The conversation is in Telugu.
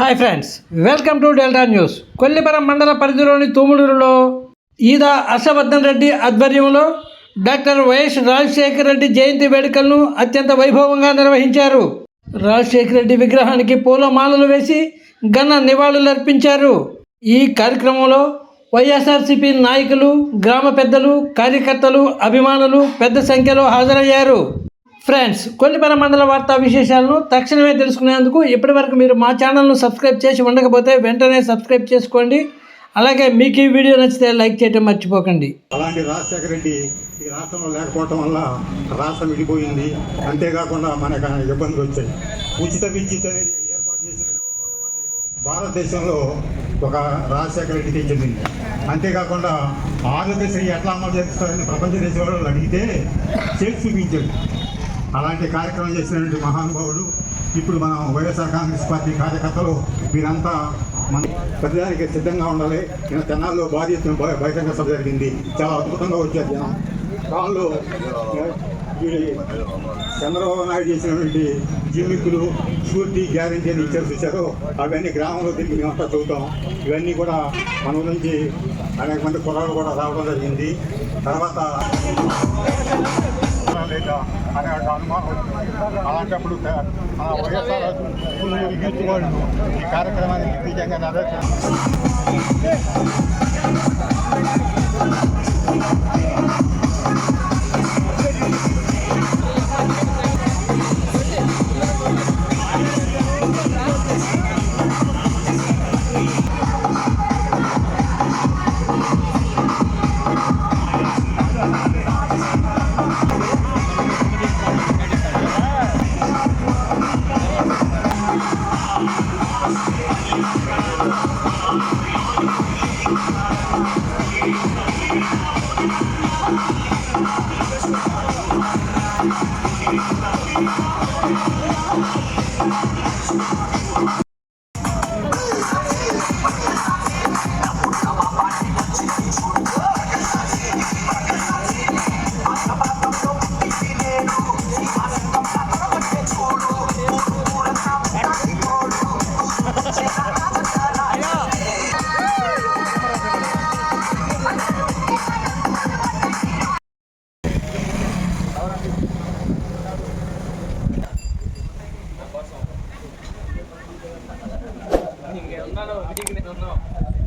Hi friends welcome to Delta news. Kolliparam మండల పరిధిలోని తూములూరులో ఈదా హర్షవర్ధన్ రెడ్డి ఆధ్వర్యంలో డాక్టర్ వైఎస్ రాజశేఖర రెడ్డి జయంతి వేడుకలను అత్యంత వైభవంగా నిర్వహించారు. రాజశేఖర రెడ్డి విగ్రహానికి పూలమాలలు వేసి ఘన నివాళులర్పించారు ఈ కార్యక్రమంలో వైఎస్ఆర్సీపీ నాయకులు గ్రామ పెద్దలు కార్యకర్తలు అభిమానులు పెద్ద సంఖ్యలో హాజరయ్యారు. ఫ్రెండ్స్ కొల్లిపర మండల వార్తా విశేషాలను తక్షణమే తెలుసుకునేందుకు ఇప్పటివరకు మీరు మా ఛానల్ను సబ్స్క్రైబ్ చేసి ఉండకపోతే వెంటనే సబ్స్క్రైబ్ చేసుకోండి. అలాగే మీకు ఈ వీడియో నచ్చితే లైక్ చేయడం మర్చిపోకండి. అలాంటి రాజశేఖర రెడ్డి ఈ రాష్ట్రంలో లేకపోవటం వల్ల రాష్ట్రం విడిపోయింది. అంతేకాకుండా మనకు ఇబ్బందులు వచ్చాయి. ఉచిత విద్యుత్ అనేది ఏర్పాటు చేసిన భారతదేశంలో ఒక రాజశేఖర రెడ్డికి చెందింది అంతేకాకుండా ఆరోగ్యశ్రీ ఎట్లా అమలు చేస్తారని ప్రపంచ దేశాలలో అడిగితే చేసి చూపించాడు. అలాంటి కార్యక్రమం చేసినటువంటి మహానుభావుడు ఇప్పుడు మనం వైఎస్ఆర్ కాంగ్రెస్ పార్టీ కార్యకర్తలు మీరంతా మన ప్రతిదానికి సిద్ధంగా ఉండాలి. నేను తెనాల్లో బాధ్యత బహిరంగ సభ జరిగింది. చాలా అద్భుతంగా వచ్చారు జనం. దానిలో చంద్రబాబు నాయుడు చేసినటువంటి జిమ్మిక్కులు స్ఫూర్తి గ్యారంటీ అని ఇచ్చారు చూశారు. అవన్నీ గ్రామంలో తిరిగి మేమంతా చూద్దాం. ఇవన్నీ కూడా మన నుంచి అనేక మంది కులాలు కూడా రావడం జరిగింది. తర్వాత లేదా అనే ఒక అనుమానం అలాంటప్పుడు మన వైఎస్ఆర్ యూత్ వాళ్ళు ఈ కార్యక్రమాన్ని దిగ్విజయంగా నెరవేర్చారు Thank you. no, no, no, no, no,